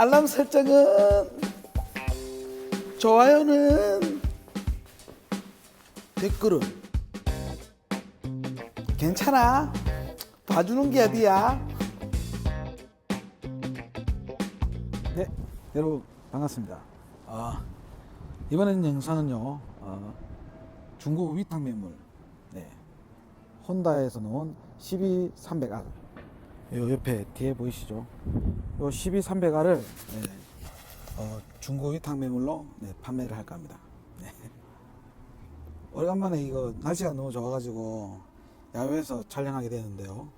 알람 설정은 좋아요는 댓글은 괜찮아. 봐주는 게 어디야? 네 여러분 반갑습니다. 아, 이번엔 영상은요 어, 중국 위탁 매물 네, 혼다에서 나온 12300R 요 옆에 뒤에 보이시죠? 요 12300R을 네, 어, 중고 위탁 매물로 네, 판매를 할까 합니다. 네. 오래간만에 이거 날씨가 너무 좋아가지고 야외에서 촬영하게 되는데요.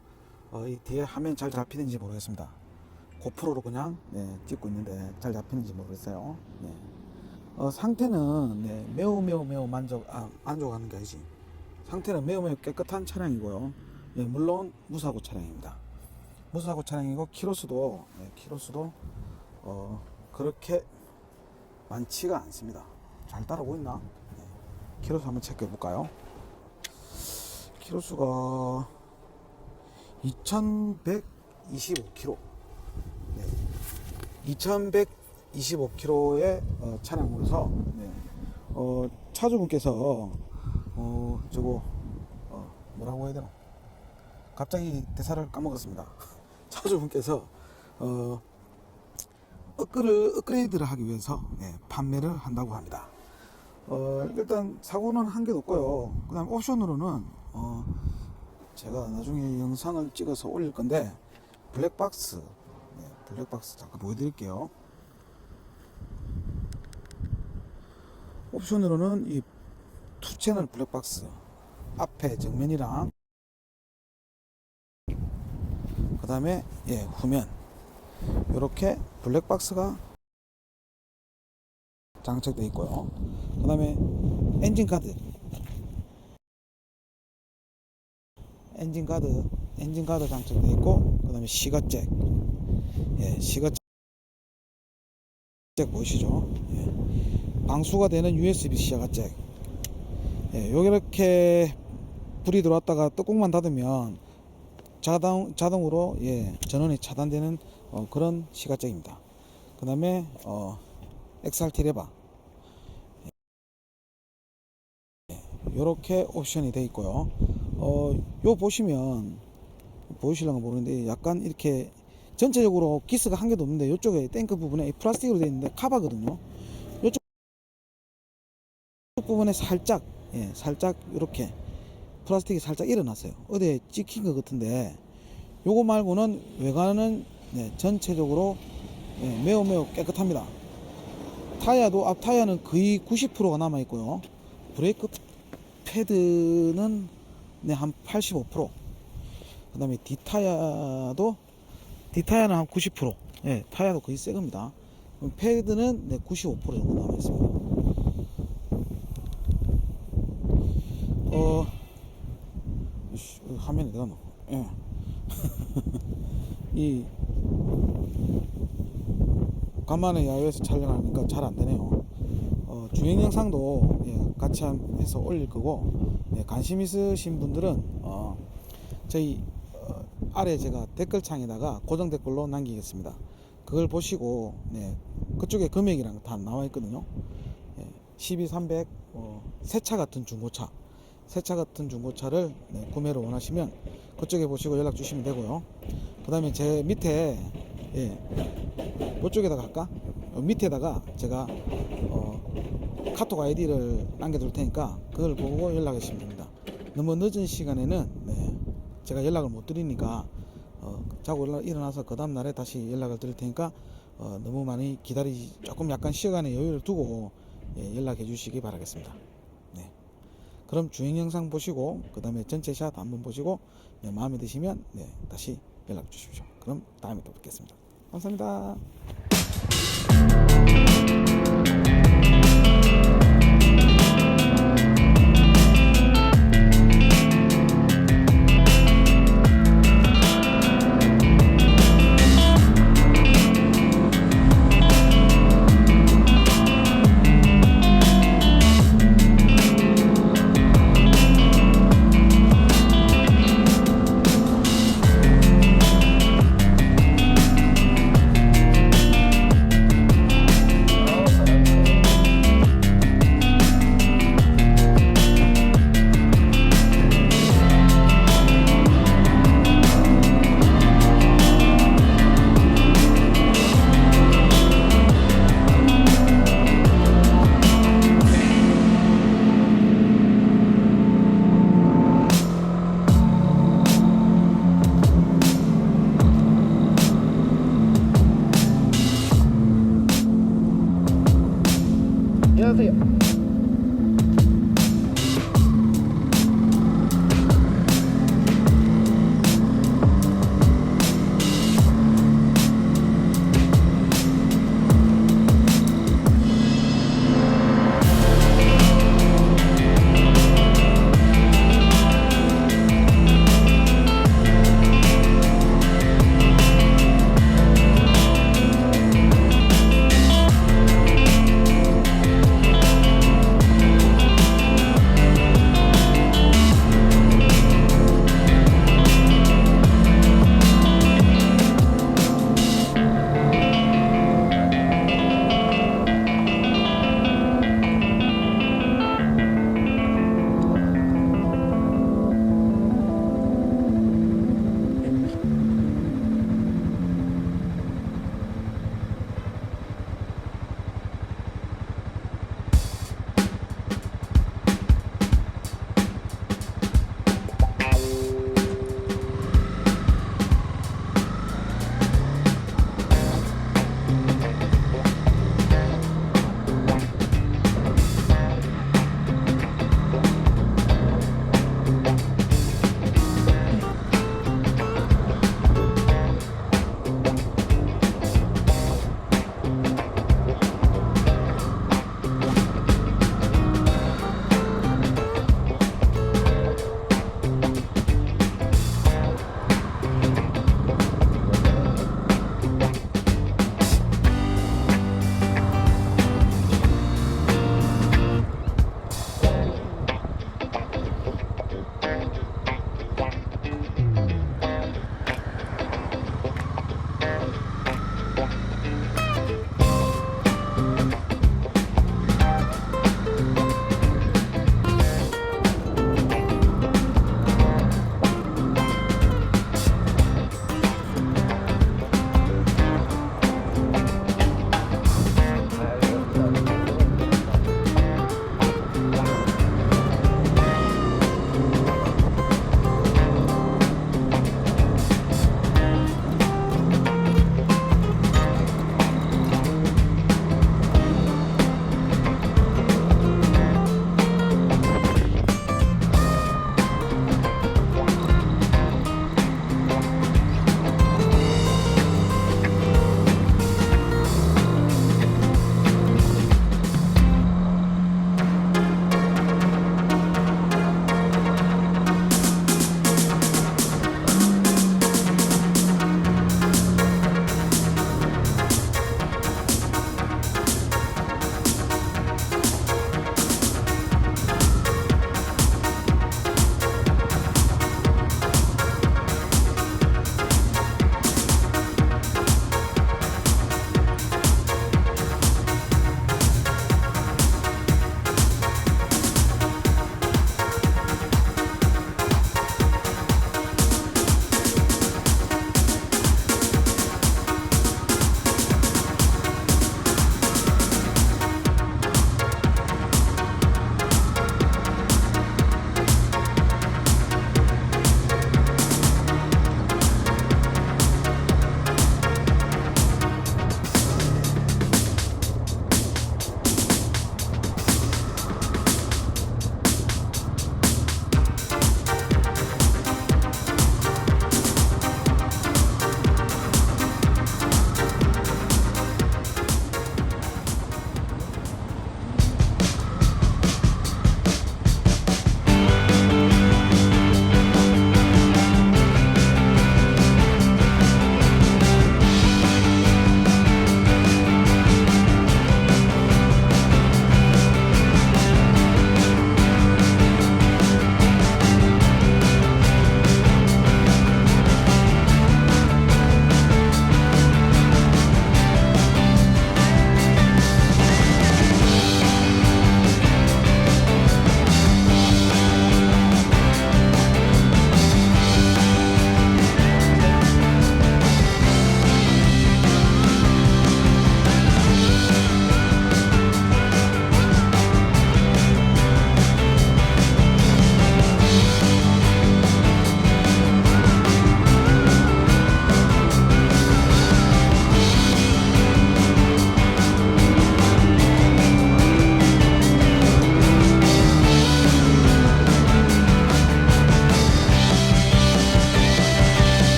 어, 이 뒤에 화면 잘 잡히는지 모르겠습니다. 고프로로 그냥 네, 찍고 있는데 잘 잡히는지 모르겠어요. 네. 어, 상태는 네, 매우 매우 매우 만족 아, 만족하는 게 아니지. 상태는 매우 매우 깨끗한 차량이고요. 예, 물론 무사고 차량입니다 무사고 차량이고 키로수도 네, 키로수도 어, 그렇게 많지가 않습니다 잘 따라오고 있나 네. 키로수 한번 체크해 볼까요 키로수가 2125km 네. 2125km의 어, 차량으로서 네. 어, 차주분께서 어, 저거 어, 뭐라고 해야 되나 갑자기 대사를 까먹었습니다 차주분께서 어, 업그레, 업그레이드를 하기 위해서 네, 판매를 한다고 합니다. 어, 일단 사고는 한 개도 없고요. 그 다음 옵션으로는 어, 제가 나중에 영상을 찍어서 올릴 건데 블랙박스. 네, 블랙박스 잠깐 보여드릴게요. 옵션으로는 이 투 채널 블랙박스 앞에 정면이랑 그 다음에 예 후면. 이렇게 블랙박스가 장착되어 있고요. 그 다음에 엔진 카드. 엔진 카드 엔진 카드 장착되어 있고 그 다음에 시가잭. 예 시가잭 보이시죠? 예. 방수가 되는 USB 시가잭. 예, 요렇게 불이 들어왔다가 뚜껑만 닫으면 자동 자동으로 예 전원이 차단되는 어, 그런 시가잭입니다 그 다음에 어, XRT 레바 이렇게 옵션이 되어 있고요. 어, 요 보시면 보이실런가 모르는데 약간 이렇게 전체적으로 기스가 한 개도 없는데 이쪽에 탱크 부분에 이 플라스틱으로 되어 있는데 카바거든요. 이쪽 부분에 살짝 예, 살짝 이렇게 플라스틱이 살짝 일어났어요. 어디에 찍힌 것 같은데 요거 말고는 외관은 네, 전체적으로 예, 매우 매우 깨끗합니다. 타이어도 앞 타이어는 거의 90%가 남아 있고요. 브레이크 패드는 네, 한 85%. 그다음에 뒷 타이어도 뒷 타이어는 한 90%. 예, 타이어도 거의 새 겁니다. 패드는 네, 95% 정도 남아 있습니다. 어, 여기 화면에 내가 놓. 예. 이 간만에 야외에서 촬영하니까 잘 안 되네요. 어, 주행 영상도 예, 같이 한- 해서 올릴 거고 예, 관심 있으신 분들은 어, 저희 어, 아래 제가 댓글창에다가 고정 댓글로 남기겠습니다. 그걸 보시고 네, 그쪽에 금액이랑 다 나와 있거든요. 예, 12300 어, 새차 같은 중고차 새차 같은 중고차를 네, 구매를 원하시면 그쪽에 보시고 연락 주시면 되고요. 그 다음에 제 밑에 예, 이쪽에다가 할까? 어, 밑에다가 제가 어, 카톡 아이디를 남겨둘 테니까 그걸 보고 연락해 주시면 됩니다. 너무 늦은 시간에는 네, 제가 연락을 못 드리니까 어, 자고 일어나- 일어나서 그 다음 날에 다시 연락을 드릴 테니까 어, 너무 많이 기다리 조금 약간 시간의 여유를 두고 예, 연락해 주시기 바라겠습니다. 네. 그럼 주행 영상 보시고 그 다음에 전체 샷 한번 보시고 네, 마음에 드시면 네, 다시 연락 주십시오. 그럼 다음에 또 뵙겠습니다. 감사합니다.